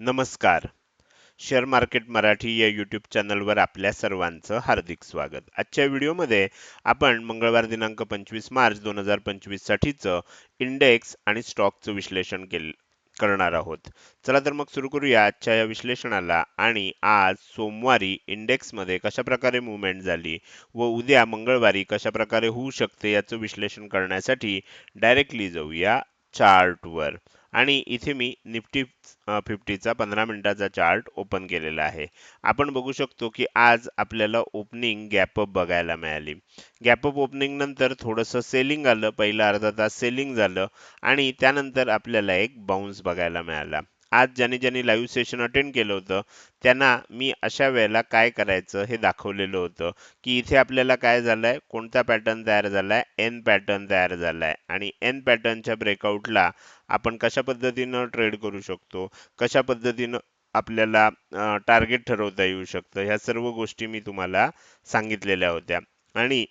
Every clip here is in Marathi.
नमस्कार. शेअर मार्केट मराठी या यूट्यूब चॅनलवर आपल्या सर्वांचं हार्दिक स्वागत. आजच्या व्हिडिओमध्ये आपण मंगळवार दिनांक पंचवीस मार्च दोन हजार पंचवीससाठीचं इंडेक्स आणि स्टॉकचं विश्लेषण केले करणार आहोत. चला तर मग सुरू करूया आजच्या या विश्लेषणाला आणि आज सोमवारी इंडेक्समध्ये कशाप्रकारे मुवमेंट झाली व उद्या मंगळवारी कशा प्रकारे होऊ शकते याचं विश्लेषण करण्यासाठी डायरेक्टली जाऊया चार्टवर आणि इथे मी निफ्टी फिफ्टीचा पंधरा मिनिटाचा चार्ट ओपन केलेला आहे. आपण बघू शकतो की आज आपल्याला ओपनिंग गॅपअप बघायला मिळाली. गॅपअप ओपनिंग नंतर थोडंसं सेलिंग आलं पहिला अर्धा तास सेलिंग झालं आणि त्यानंतर आपल्याला एक बाउन्स बघायला मिळाला. आज ज्यांनी ज्यांनी लाईव्ह सेशन अटेंड केलं होतं त्यांना मी अशा वेळेला काय करायचं हे दाखवलेलं होतं की इथे आपल्याला काय झालं आहे कोणता पॅटर्न तयार झाला आहे एन पॅटर्न तयार झाला आहे आणि एन पॅटर्नच्या ब्रेकआउटला आपण कशा पद्धतीनं ट्रेड करू शकतो? कशा पद्धतीनं आपल्याला टार्गेट ठरवता येऊ शकतं? ह्या सर्व गोष्टी मी तुम्हाला सांगितलेल्या होत्या. आणि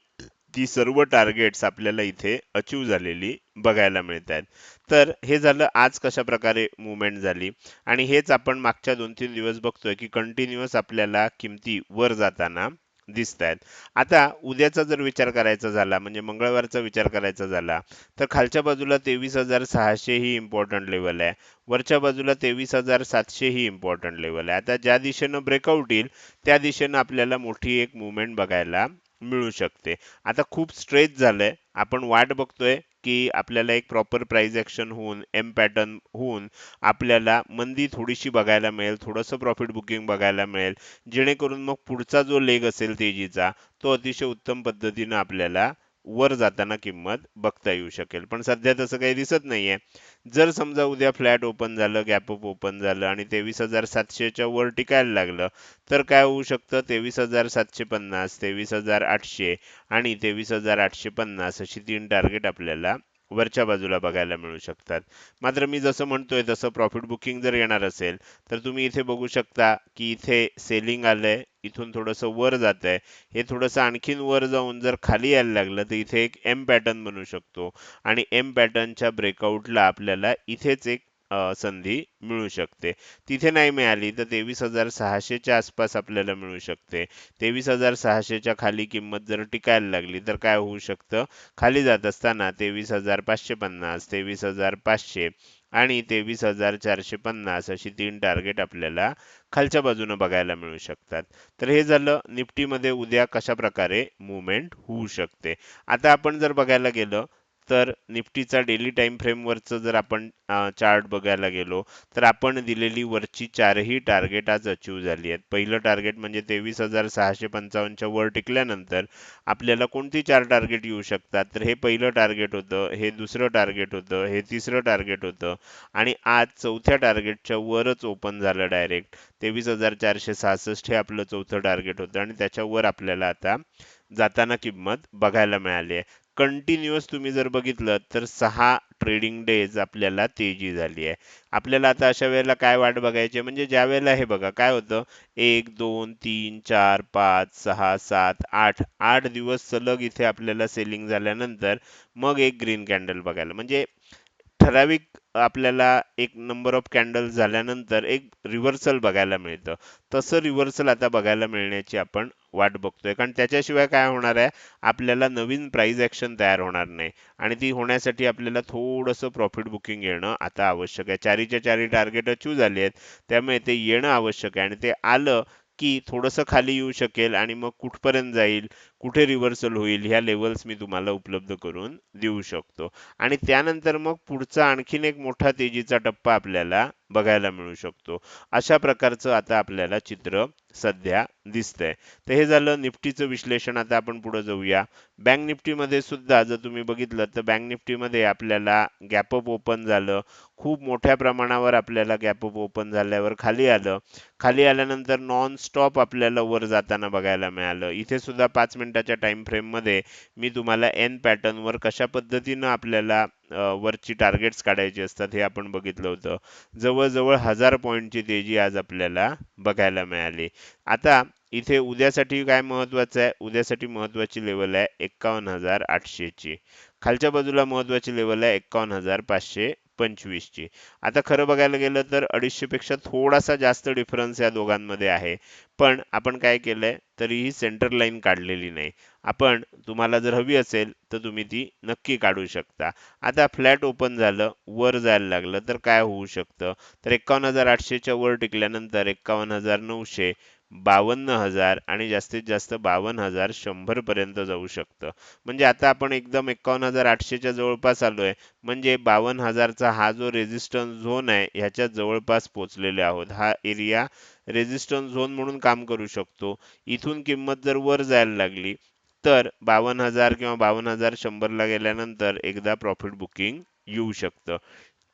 ती सर्व टार्गेट्स आपल्याला इथे अचीव झालेली बघायला मिळत आहेत तर हे झालं आज कशा प्रकारे मुवमेंट झाली? आणि हेच आपण मागच्या दोन तीन दिवस बघतोय की कंटिन्युअस आपल्याला किमती वर जाताना दिसत आहेत आता उद्याचा जर विचार करायचा झाला म्हणजे मंगळवारचा विचार करायचा झाला तर खालच्या बाजूला तेवीस हजार सहाशे ही इम्पॉर्टंट लेवल आहे. वरच्या बाजूला तेवीस हजार सातशे ही इम्पॉर्टंट लेवल आहे. आता ज्या दिशेनं ब्रेकआउट येईल त्या दिशेनं आपल्याला मोठी एक मुवमेंट बघायला मिळू शकते. आता खूप स्ट्रेच झालंय. आपण वाट बघतोय की आपल्याला एक प्रॉपर प्राइस ॲक्शन होऊन एम पॅटर्न होऊन आपल्याला मंदी थोडीशी बघायला मिळेल थोडंसं प्रॉफिट बुकिंग बघायला मिळेल. जेणेकरून मग पुढचा जो लेग असेल तेजीचा तो अतिशय उत्तम पद्धतीनं आपल्याला वर जाताना किंमत बघता येऊ शकेल. पण सध्या तसं काही दिसत नाहीये. जर समजा उद्या फ्लॅट ओपन झालं गॅपअप ओपन झालं आणि तेवीस हजार सातशेच्या वर टिकायला लागलं तर काय होऊ शकतं? तेवीस हजार सातशे पन्नास तेवीस हजार आठशे आणि तेवीस हजार आठशे पन्नास अशी तीन टार्गेट आपल्याला वरच्या बाजूला बघायला मिळू शकतात. मात्र मी जसं म्हणतोय तसं प्रॉफिट बुकिंग जर येणार असेल तर तुम्ही इथे बघू शकता की इथे सेलिंग आलंय इथून थोडंसं वर जात आहे हे थोडंसं आणखीन वर जाऊन जर खाली यायला लागलं तर इथे एक एम पॅटर्न बनू शकतो. आणि एम पॅटर्नच्या ब्रेकआउटला आपल्याला इथेच एक संधी मिळू शकते. तिथे नाही मिळाली तर तेवीस हजार सहाशेच्या आसपास आपल्याला मिळू शकते. तेवीस हजार सहाशेच्या खाली किंमत जर टिकायला लागली तर काय होऊ शकतं? खाली जात असताना तेवीस हजार पाचशे पन्नास तेवीस हजार पाचशे आणि तेवीस हजार चारशे पन्नास अशी तीन टार्गेट आपल्याला खालच्या बाजूनं बघायला मिळू शकतात. तर हे झालं निफ्टीमध्ये उद्या कशा प्रकारे मुवमेंट होऊ शकते? आता आपण जर बघायला गेलं तर निफ्टीचा डेली टाइम फ्रेमवरचं जर आपण चार्ट बघायला गेलो तर आपण दिलेली वरची चारही टार्गेट आज अचीव झाली आहेत. पहिलं टार्गेट म्हणजे तेवीस हजार सहाशे पंचावन्नच्या वर टिकल्यानंतर आपल्याला कोणती चार टार्गेट येऊ शकतात? तर हे पहिलं टार्गेट होतं हे दुसरं टार्गेट होतं हे तिसरं टार्गेट होतं आणि आज चौथ्या टार्गेटच्या वरच ओपन झालं डायरेक्ट तेवीस हजार चारशे सहासष्ट हे आपलं चौथं टार्गेट होतं आणि त्याच्यावर आपल्याला आता जाताना किंमत बघायला मिळाली आहे. कंटिन्युअस तुम्ही जर बघितलं तर सहा ट्रेडिंग डेज आपल्याला तेजी झाली आहे. आपल्याला आता अशा वेळेला काय वाट बघायची म्हणजे ज्या वेळेला हे बघा काय होतं? एक दोन तीन चार पाच सहा सात आठ आठ दिवस सलग इथे आपल्याला सेलिंग झाल्यानंतर मग एक ग्रीन कॅन्डल बघायला. म्हणजे ठराविक आपल्याला एक नंबर ऑफ कॅन्डल झाल्यानंतर एक रिव्हर्सल बघायला मिळतं. तसं रिव्हर्सल आता बघायला मिळण्याची आपण वाट बघतोय. कारण त्याच्याशिवाय काय होणार आहे? आपल्याला नवीन प्राईज ॲक्शन तयार होणार नाही. आणि ती होण्यासाठी आपल्याला थोडंसं प्रॉफिट बुकिंग येणं आता आवश्यक आहे. चारीच्या चारी टार्गेट अचीव झाले आहेत. त्यामुळे ते येणं आवश्यक आहे. आणि ते आलं की थोडंसं खाली येऊ शकेल आणि मग कुठपर्यंत जाईल? कुठे रिव्हर्सल होईल ह्या लेवल्स मी तुम्हाला उपलब्ध करून देऊ शकतो. आणि त्यानंतर मग पुढचा आणखीन एक मोठा तेजीचा टप्पा आपल्याला बघायला मिळू शकतो. अशा प्रकारचं आता आपल्याला चित्र सध्या दिसतंय. तर हे झालं निफ्टीचं विश्लेषण. आता आपण पुढे जाऊया. बँक निफ्टीमध्ये सुद्धा जर तुम्ही बघितलं तर बँक निफ्टीमध्ये आपल्याला गॅपअप ओपन झालं. खूप मोठ्या प्रमाणावर आपल्याला गॅपअप ओपन झाल्यावर खाली आलं. खाली आल्यानंतर नॉन स्टॉप आपल्याला वर जाताना बघायला मिळालं. इथे सुद्धा पाच मिनिट मिनिटाच्या टाइम फ्रेममध्ये मी तुम्हाला एन पॅटर्नवर कशा पद्धतीनं आपल्याला वरची टार्गेट्स काढायची असतात हे आपण बघितलं होतं. जवळजवळ हजार पॉईंटची तेजी आज आपल्याला बघायला मिळाली. आता इथे उद्यासाठी काय महत्वाचं आहे? उद्यासाठी महत्वाची लेवल आहे एक्कावन्न हजार आठशेची. खालच्या बाजूला महत्त्वाची लेवल आहे एक्कावन्न हजार पाचशे पंचवीसची आता खरं बघायला गेलं तर अडीचशे पेक्षा थोडासा जास्त डिफरन्स या दोघांमध्ये आहे. पण आपण काय केलंय? तरीही सेंटर लाईन काढलेली नाही. आपण तुम्हाला जर हवी असेल तर तुम्ही ती नक्की काढू शकता. आता फ्लॅट ओपन झालं वर जायला लागलं तर काय होऊ शकतं? तर एकावन्न हजार आठशेच्या वर टिकल्यानंतर एकावन्न हजार नऊशे बावन्न हजार आणि जास्तीत जास्त बावन्न हजार शंभरपर्यंत जाऊ शकतं. म्हणजे आता आपण एकदम एकावन्न हजार आठशेच्या जवळपास आलोय. म्हणजे बावन्न हजारचा हा जो रेजिस्टन्स झोन आहे ह्याच्या जवळपास पोहोचलेले आहोत. हा एरिया रेजिस्टन्स झोन म्हणून काम करू शकतो. इथून किंमत जर वर जायला लागली तर बावन्न हजार किंवा बावन्न हजार शंभरला गेल्यानंतर एकदा प्रॉफिट बुकिंग येऊ शकतं.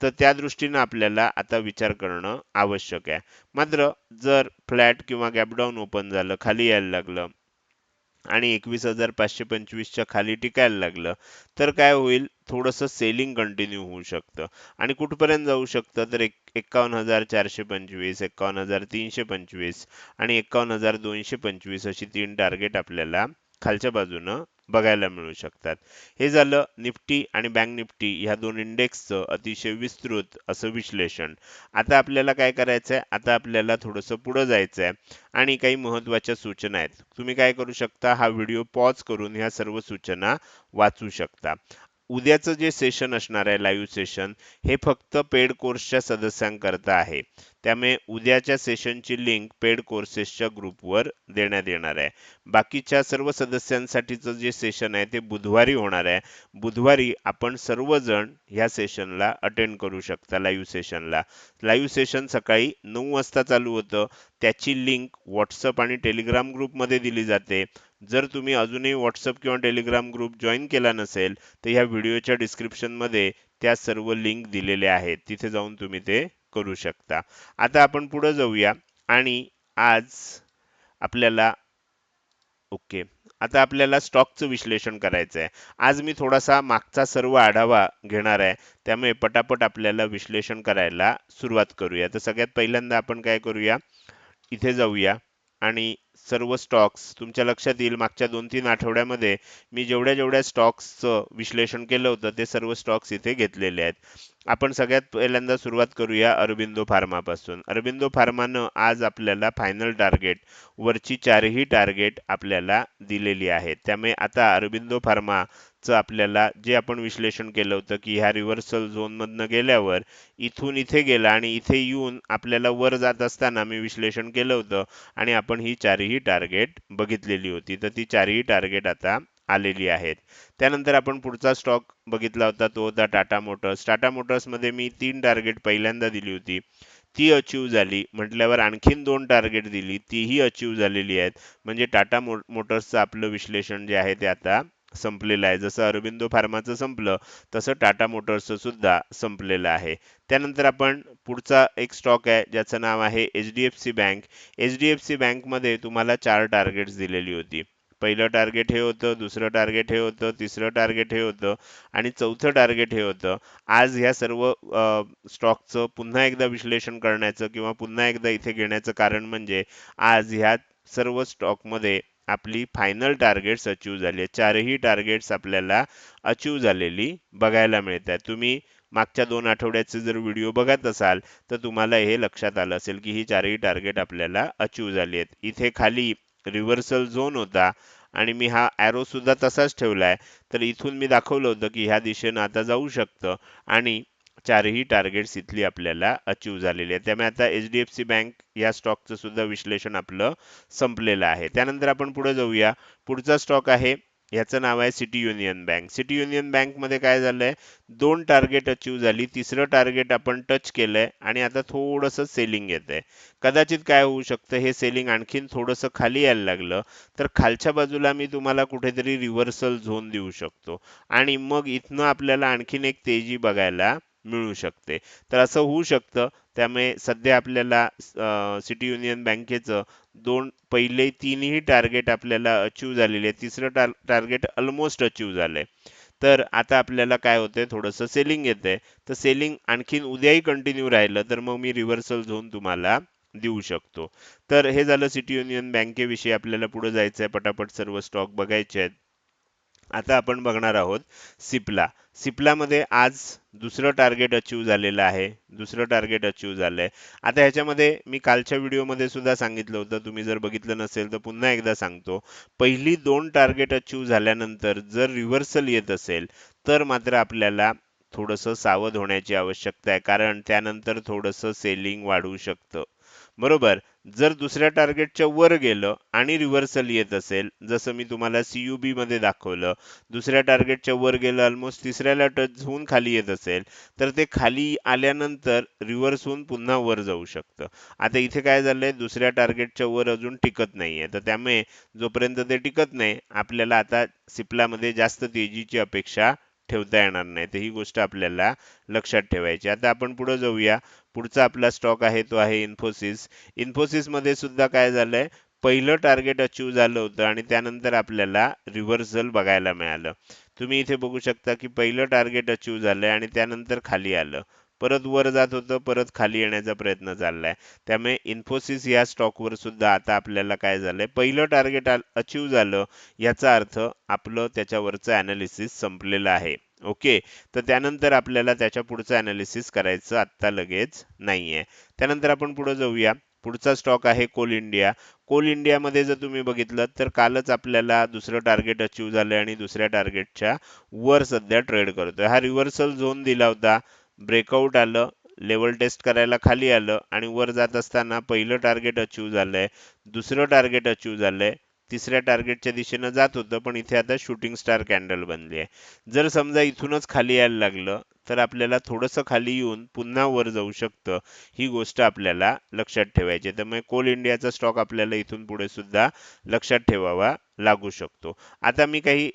तर त्या दृष्टीनं आपल्याला आता विचार करणं आवश्यक आहे. मात्र जर फ्लॅट किंवा गॅपडाऊन ओपन झालं खाली यायला लागलं आणि एकवीस हजार पाचशे पंचवीसच्या खाली टिकायला लागलं तर काय होईल? थोडंसं सेलिंग कंटिन्यू होऊ शकतं. आणि कुठपर्यंत जाऊ शकतं? तर एक एक्कावन्न हजार चारशे पंचवीस एक्कावन्न हजार तीनशे पंचवीस आणि एक्कावन्न हजार दोनशे पंचवीस अशी तीन टार्गेट आपल्याला खालच्या बाजूनं बघायला मिळू शकतात. हे झालं निफ्टी आणि बँक निफ्टी ह्या दोन इंडेक्सचं अतिशय विस्तृत असं विश्लेषण. आता आपल्याला काय करायचं आहे आता आपल्याला थोडंसं पुढं जायचं आहे आणि काही महत्त्वाच्या सूचना आहेत. तुम्ही काय करू शकता? हा व्हिडिओ पॉज करून ह्या सर्व सूचना वाचू शकता. उद्याचं जे सेशन असणार आहे लाईव्ह सेशन हे फक्त पेड कोर्सच्या सदस्यांकरता आहे. त्यामुळे उद्याच्या सेशनची लिंक पेड कोर्सेसच्या ग्रुपवर देण्यात येणार आहे. बाकीच्या सर्व सदस्यांसाठीचं जे सेशन आहे ते बुधवारी होणार आहे. बुधवारी आपण सर्वजण ह्या सेशनला अटेंड करू शकता लाईव्ह सेशनला लाईव्ह सेशन सकाळी नऊ वाजता चालू होतं. त्याची लिंक व्हॉट्सअप आणि टेलिग्राम ग्रुपमध्ये दिली जाते. जर तुम्ही अजूनही व्हॉट्सअप किंवा टेलिग्राम ग्रुप जॉईन केला नसेल तर ह्या व्हिडिओच्या डिस्क्रिप्शनमध्ये त्या सर्व लिंक दिलेल्या आहेत. तिथे जाऊन तुम्ही ते करू शकता. आता आपण पुढे जाऊया आणि आज आपल्याला ओके आता आपल्याला स्टॉकचं विश्लेषण करायचं आहे आज मी थोडासा मागचा सर्व आढावा घेणार आहे. त्यामुळे पटापट आपल्याला विश्लेषण करायला सुरुवात करूया. तर सगळ्यात पहिल्यांदा आपण काय करूया? इथे जाऊया. आणि सर्व स्टॉक्स तुमच्या लक्षात येईल मागच्या दोन तीन आठवड्यामध्ये मी जेवढ्या जेवढ्या स्टॉक्सचं विश्लेषण केलं होतं ते सर्व स्टॉक्स इथे घेतलेले आहेत. आपण सगळ्यात पहिल्यांदा सुरुवात करूया अरबिंदो फार्मापासून अरबिंदो फार्मानं आज आपल्याला फायनल टार्गेट वरची चारही टार्गेट आपल्याला दिलेली आहेत. त्यामुळे आता अरबिंदो फार्मा आपल्याला जे आपण विश्लेषण केलं होतं की ह्या रिव्हर्सल झोनमधनं गेल्यावर इथून इथे गेला आणि इथे येऊन आपल्याला वर जात असताना मी विश्लेषण केलं होतं आणि आपण ही चारही टार्गेट बघितलेली होती. तर ती चारही टार्गेट आता आलेली आहेत. त्यानंतर आपण पुढचा स्टॉक बघितला होता तो होता टाटा मोटर्स टाटा मोटर्समध्ये मी तीन टार्गेट पहिल्यांदा दिली होती. ती अचीव झाली. म्हटल्यावर आणखीन दोन टार्गेट दिली. तीही अचीव झालेली आहेत. म्हणजे टाटा मो मोटर्सचं आपलं विश्लेषण जे आहे ते आता संपलेलं आहे. जसं अरबिंदो फार्माचं संपलं तसं टाटा मोटर्सचं सुद्धा संपलेलं आहे. त्यानंतर आपण पुढचा एक स्टॉक आहे ज्याचं नाव आहे H D F C bank H D F C बँकमध्ये तुम्हाला चार टार्गेट्स दिलेली होती. पहिलं टार्गेट हे होतं दुसरं टार्गेट हे होतं तिसरं टार्गेट हे होतं आणि चौथं टार्गेट हे होतं. आज ह्या सर्व स्टॉकचं पुन्हा एकदा विश्लेषण करण्याचं किंवा पुन्हा एकदा इथे घेण्याचं कारण म्हणजे आज ह्या सर्व स्टॉकमध्ये आपली फायनल टार्गेट्स अचीव झाली चारही टार्गेट्स आपल्याला अचीव झालेली बघायला मिळत आहेत तुम्ही मागच्या दोन आठवड्याचे जर व्हिडिओ बघत असाल तर तुम्हाला हे लक्षात आलं असेल की ही चारही टार्गेट आपल्याला अचीव झाली आहेत. इथे खाली रिव्हर्सल झोन होता आणि मी हा ॲरो सुद्धा तसाच ठेवलाय. तर इथून मी दाखवलं होतं की ह्या दिशेनं आता जाऊ शकतं आणि चारही टार्गेट्स इथली आपल्याला अचीव झालेली आहे त्यामुळे आता H D F C bank या स्टॉकचं सुद्धा विश्लेषण आपलं संपलेलं आहे. त्यानंतर आपण पुढे जाऊया. पुढचा स्टॉक आहे. याचं नाव आहे City Union Bank City Union बँकमध्ये काय झालंय? दोन टार्गेट अचीव झाली. तिसरं टार्गेट आपण टच केलंय आणि आता थोडंसं सेलिंग येत आहे कदाचित काय होऊ शकतं? हे सेलिंग आणखीन थोडंसं खाली यायला लागलं. तर खालच्या बाजूला मी तुम्हाला कुठेतरी रिव्हर्सल झोन देऊ शकतो. आणि मग इथनं आपल्याला आणखीन एक तेजी बघायला मिळू शकते. तर असं होऊ शकतं. त्यामुळे सध्या आपल्याला सिटी युनियन बँकेचं दोन पहिले तीनही टार्गेट आपल्याला अचीव झालेले आहे तिसरं टार टार्गेट ऑलमोस्ट अचीव झालंय. तर आता आपल्याला काय होतंय? थोडंसं सेलिंग येतंय. तर सेलिंग आणखीन उद्याही कंटिन्यू राहिलं तर मग मी रिव्हर्सल झोन तुम्हाला देऊ शकतो. तर हे झालं सिटी युनियन बँकेविषयी आपल्याला पुढे जायचं आहे पटापट सर्व स्टॉक बघायचे आहेत. आता आपण बघणार आहोत सिप्ला. सिप्लामध्ये आज दुसरं टार्गेट अचीव झालेलं आहे. दुसरं टार्गेट अचीव झालंय. आता ह्याच्यामध्ये मी कालच्या व्हिडिओमध्ये सुद्धा सांगितलं होतं. तुम्ही जर बघितलं नसेल तर पुन्हा एकदा सांगतो. पहिली दोन टार्गेट अचीव झाल्यानंतर जर रिव्हर्सल येत असेल तर मात्र आपल्याला थोडंसं सावध होण्याची आवश्यकता आहे. कारण त्यानंतर थोडंसं सेलिंग वाढू शकतं. बरोबर. जर दुसऱ्या टार्गेटच्या वर गेलं आणि रिव्हर्सल येत असेल जसं मी तुम्हाला सीयूबी मध्ये दाखवलं दुसऱ्या टार्गेटच्या वर गेलं ऑलमोस्ट तिसऱ्याला टच होऊन खाली येत असेल तर ते खाली आल्यानंतर रिव्हर्स होऊन पुन्हा वर जाऊ शकतं. आता इथे काय झालंय दुसऱ्या टार्गेटच्या वर अजून टिकत नाहीये. तर त्यामुळे जोपर्यंत ते टिकत नाही आपल्याला आता सिप्लामध्ये जास्त तेजीची अपेक्षा ठेवता येणार नाही तर ही गोष्ट आपल्याला लक्षात ठेवायची आता आपण पुढे जाऊया. पुढचा आपला स्टॉक आहे तो आहे इन्फोसिस इन्फोसिसमध्ये सुद्धा काय झालंय? पहिलं टार्गेट अचीव झालं होतं आणि त्यानंतर आपल्याला रिव्हर्सल बघायला मिळालं. तुम्ही इथे बघू शकता की पहिलं टार्गेट अचीव झालंय आणि त्यानंतर खाली आलं. परत वर जात होतं परत खाली येण्याचा प्रयत्न चाललाय. त्यामुळे इन्फोसिस या स्टॉकवर सुद्धा आता आपल्याला काय झालंय पहिलं टार्गेट अचीव झालं याचा अर्थ आपलं त्याच्यावरचं अनालिसिस संपलेलं आहे. ओके तर त्यानंतर आपल्याला त्याच्या पुढचं अनालिसिस करायचं आत्ता लगेच नाहीये. त्यानंतर आपण पुढे जाऊया. पुढचा स्टॉक आहे कोल इंडिया कोल इंडियामध्ये जर तुम्ही बघितलं तर कालच आपल्याला दुसरं टार्गेट अचीव झालं आणि दुसऱ्या टार्गेटच्या वर सध्या ट्रेड करतोय. हा रिव्हर्सल झोन दिला होता. ब्रेकआउट आलं लेवल टेस्ट करायला खाली आलं आणि वर जात असताना पहिलं टार्गेट अचीव झालंय दुसरं टार्गेट अचीव झालंय तिसऱ्या टार्गेटच्या दिशेनं जात होतं पण इथे आता शूटिंग स्टार कॅन्डल बनली आहे. जर समजा इथूनच खाली यायला लागलं तर आपल्याला थोडंसं खाली येऊन पुन्हा वर जाऊ शकतं ही गोष्ट आपल्याला लक्षात ठेवायची त्यामुळे कोल इंडियाचा स्टॉक आपल्याला इथून पुढे सुद्धा लक्षात ठेवावा लागू शकतो. आता मी काही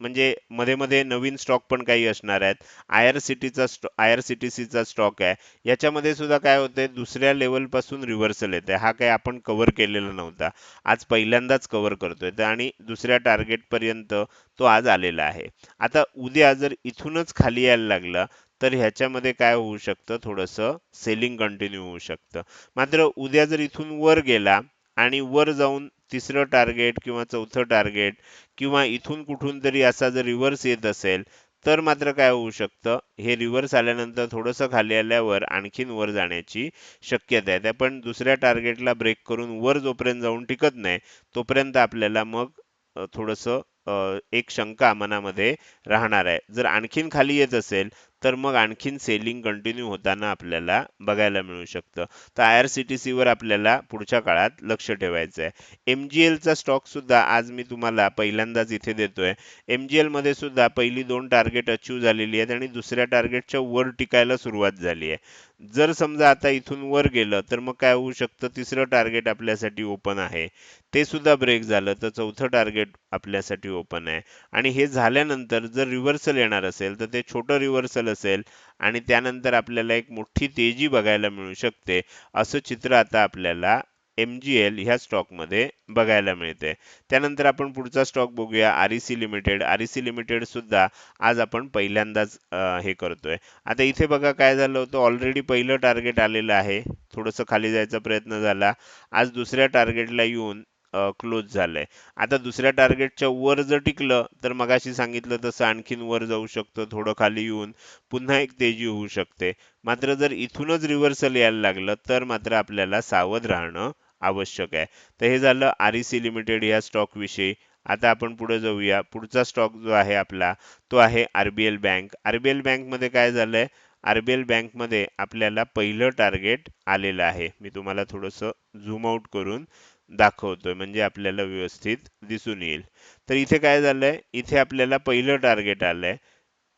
म्हणजे मध्ये मध्ये नवीन स्टॉक पण काही असणार आहेत. आय आर सिटीचा आय आर सी टी सीचा स्टॉक आहे. याच्यामध्ये सुद्धा काय होतंय दुसऱ्या लेवलपासून रिव्हर्सल येते. हा काही आपण कव्हर केलेला नव्हता. आज पहिल्यांदाच कव्हर करतोय. आणि दुसऱ्या टार्गेट पर्यंत तो आज आलेला आहे. आता उद्या जर इथूनच खाली यायला लागला तर ह्याच्यामध्ये काय होऊ शकतं? थोडंसं सेलिंग कंटिन्यू होऊ शकतं. मात्र उद्या जर इथून वर गेला आणि वर जाऊन तिसरं टार्गेट किंवा चौथं टार्गेट किंवा इथून कुठून तरी असा जर रिव्हर्स येत असेल तर मात्र काय होऊ शकतं? हे रिव्हर्स आल्यानंतर थोडंसं खाली आल्यावर आणखीन वर जाण्याची शक्यता आहे. पण दुसऱ्या टार्गेटला ब्रेक करून वर जोपर्यंत जाऊन टिकत नाही तोपर्यंत आपल्याला मग थोडंसं एक शंका मनामध्ये राहणार आहे. जर आणखीन खाली येत असेल तर मग आणखीन सेलिंग कंटिन्यू होताना आपल्याला बघायला मिळू शकतं. तर आय आर सी टी सीवर आपल्याला पुढच्या काळात लक्ष ठेवायचं आहे. एम जी एलचा स्टॉक सुद्धा आज मी तुम्हाला पहिल्यांदाच इथे देतोय. एम जी मध्ये सुद्धा पहिली दोन टार्गेट अचीव झालेली आहेत आणि दुसऱ्या टार्गेटच्या वर टिकायला सुरुवात झाली आहे. जर समजा आता इथून वर गेलं तर मग काय होऊ शकतं? तिसरं टार्गेट आपल्यासाठी ओपन आहे. ते सुद्धा ब्रेक झालं तर चौथं टार्गेट आपल्यासाठी ओपन आहे. आणि हे झाल्यानंतर जर रिव्हर्सल येणार असेल तर ते छोटं रिव्हर्सल असेल आणि त्यानंतर आपल्याला एक मोठी तेजी बघायला मिळू शकते असं चित्र आता आपल्याला एम जी एल ह्या स्टॉकमध्ये बघायला मिळते. त्यानंतर आपण पुढचा स्टॉक बघूया R E C limited R E C limited सुद्धा आज आपण पहिल्यांदाच हे करतोय. आता इथे बघा काय झालं होतं ऑलरेडी पहिलं टार्गेट आलेलं आहे. थोडंसं खाली जायचा प्रयत्न झाला. आज दुसऱ्या टार्गेटला येऊन क्लोज झालंय. आता दुसऱ्या टार्गेटच्या वर जर टिकलं तर मगाशी सांगितलं तसं आणखीन वर जाऊ शकतं थोडं खाली येऊन पुन्हा एक तेजी होऊ शकते. मात्र जर इथूनच रिव्हर्सल यायला लागलं तर मात्र आपल्याला सावध राहणं आवश्यक आहे. तर हे झालं आर ई सी लिमिटेड या स्टॉक विषयी. आता आपण पुढे जाऊया. पुढचा स्टॉक जो आहे आपला तो आहे आरबीएल बँक आरबीएल बँकमध्ये काय झालंय? आरबीएल बँकमध्ये आपल्याला पहिलं टार्गेट आलेलं आहे. मी तुम्हाला थोडंसं झूम आउट करून दाखवतोय. म्हणजे आपल्याला व्यवस्थित दिसून येईल. तर इथे काय झालंय? इथे आपल्याला पहिलं टार्गेट आलंय.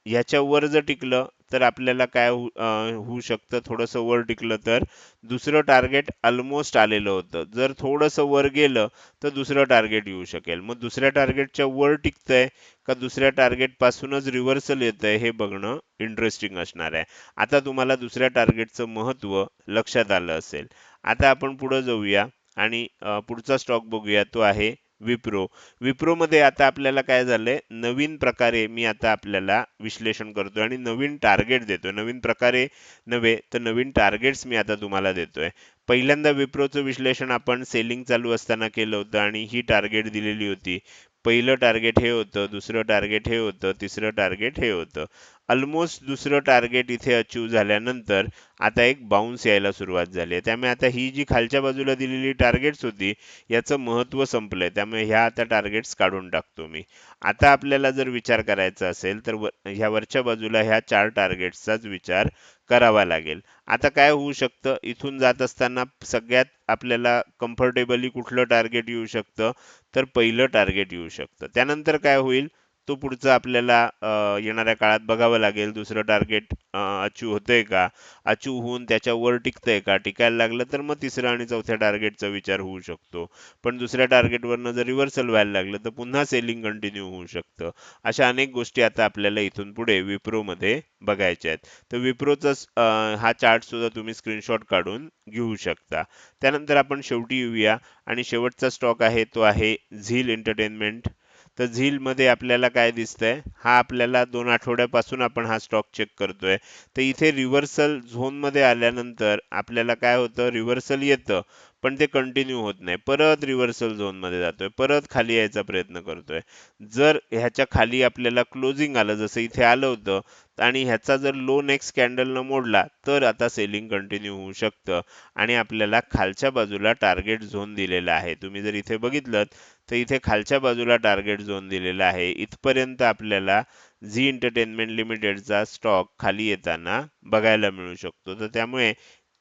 ह्याच्या वर जर टिकलं तर आपल्याला काय होऊ शकतं? थोडंसं वर टिकलं तर. दुसरं टार्गेट ऑलमोस्ट आलेलं होतं. जर थोडंसं वर गेलं तर दुसरं टार्गेट येऊ शकेल. मग दुसऱ्या टार्गेटच्या वर टिकतंय का दुसऱ्या टार्गेट पासूनच रिव्हर्सल येतंय हे बघणं इंटरेस्टिंग असणार आहे. आता तुम्हाला दुसऱ्या टार्गेटचं महत्त्व लक्षात आलं असेल. आता आपण पुढं जाऊया आणि पुढचा स्टॉक बघूया. तो आहे विप्रो. विप्रोमध्ये आता आपल्याला काय झालंय? नवीन प्रकारे मी आता आपल्याला विश्लेषण करतोय आणि नवीन टार्गेट देतोय. नवीन प्रकारे नव्हे तर नवीन टार्गेट्स मी आता तुम्हाला देतोय. पहिल्यांदा विप्रोचं विश्लेषण आपण सेलिंग चालू असताना केलं होतं आणि ही टार्गेट दिलेली होती. पहिलं टार्गेट हे होतं दुसरं टार्गेट हे होतं तिसरं टार्गेट हे होतं. ऑलमोस्ट दुसरं टार्गेट इथे अचीव झाल्यानंतर आता एक बाउन्स यायला सुरुवात झाली आहे. त्यामुळे आता ही जी खालच्या बाजूला दिलेली टार्गेट्स होती याचं महत्त्व संपलंय. त्यामुळे ह्या आता टार्गेट्स काढून टाकतो मी. आता आपल्याला जर विचार करायचा असेल तर ह्या वरच्या बाजूला ह्या चार टार्गेट्सचाच विचार करावा लागेल. आता काय होऊ शकतं? इथून जात असताना सगळ्यात आपल्याला कम्फर्टेबली कुठलं टार्गेट येऊ शकतं? तर पहिलं टार्गेट येऊ शकतं. त्यानंतर काय होईल? तो पुढचा आपल्याला येणाऱ्या काळात बघावं लागेल. दुसरं टार्गेट अचीव होतंय का? अचीव होऊन त्याच्यावर टिकतंय का? टिकायला लागलं तर मग तिसरं आणि चौथ्या टार्गेटचा विचार होऊ शकतो. पण दुसऱ्या टार्गेटवरनं जर रिव्हर्सल व्हायला लागलं तर पुन्हा सेलिंग कंटिन्यू होऊ शकतं. अशा अनेक गोष्टी आता आपल्याला इथून पुढे विप्रोमध्ये बघायच्या आहेत. तर विप्रोचा हा चार्ट सुद्धा तुम्ही स्क्रीनशॉट काढून घेऊ शकता. त्यानंतर आपण शेवटी येऊया. आणि शेवटचा स्टॉक आहे तो आहे झील एंटरटेनमेंट तर झीलमध्ये आपल्याला काय दिसतंय? हा आपल्याला दोन आठवड्यापासून आपण हा स्टॉक चेक करतोय. तर इथे रिव्हर्सल झोनमध्ये आल्यानंतर आपल्याला काय होतं? रिव्हर्सल येतं. पण ते कंटिन्यू होत नाही. परत रिव्हर्सल झोनमध्ये जातोय. परत खाली यायचा प्रयत्न करतोय. जर ह्याच्या खाली आपल्याला क्लोजिंग आलं जसं इथे आलं होतं आणि ह्याचा जर लो नेक्स्ट कॅन्डलनं मोडला तर आता सेलिंग कंटिन्यू होऊ शकतं. आणि आपल्याला खालच्या बाजूला टार्गेट झोन दिलेला आहे. तुम्ही जर इथे बघितलं तर इथे खालच्या बाजूला टार्गेट झोन दिलेला आहे. इथपर्यंत आपल्याला झी एंटरटेनमेंट लिमिटेडचा स्टॉक खाली येताना बघायला मिळू शकतो. तर त्यामुळे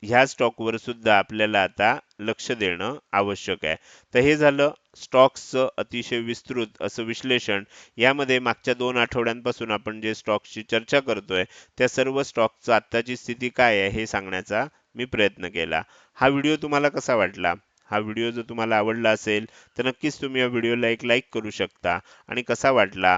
ह्या स्टॉकवर सुद्धा आपल्याला आता लक्ष देणं आवश्यक आहे. तर हे झालं स्टॉक्सचं अतिशय विस्तृत असं विश्लेषण. यामध्ये मागच्या दोन आठवड्यांपासून आपण जे स्टॉक्सची चर्चा करतोय त्या सर्व स्टॉकचं आत्ताची स्थिती काय आहे हे सांगण्याचा मी प्रयत्न केला. हा व्हिडिओ तुम्हाला कसा वाटला? हा व्हिडिओ जर तुम्हाला आवडला असेल तर नक्कीच तुम्ही या व्हिडिओला एक लाईक करू शकता. आणि कसा वाटला?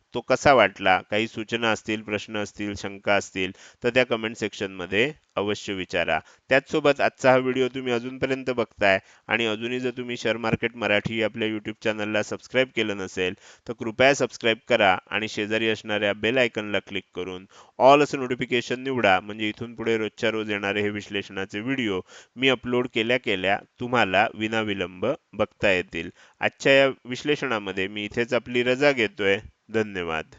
तो कसा वाटला? काही सूचना असतील प्रश्न असतील शंका असतील तर त्या कमेंट सेक्शनमध्ये अवश्य विचारा. त्याचसोबत आजचा हा व्हिडिओ तुम्ही अजूनपर्यंत बघताय आणि अजूनही जर तुम्ही शेअर मार्केट मराठी आपल्या यूट्यूब चॅनलला सबस्क्राईब केलं नसेल तर कृपया सबस्क्राईब करा आणि शेजारी असणाऱ्या बेल आयकनला क्लिक करून ऑल असं नोटिफिकेशन निवडा. म्हणजे इथून पुढे रोजच्या रोज येणारे हे विश्लेषणाचे व्हिडिओ मी अपलोड केल्या केल्या तुम्हाला विनाविलंब बघता येतील. आजच्या या विश्लेषणामध्ये मी इथेच आपली रजा घेतोय. धन्यवाद.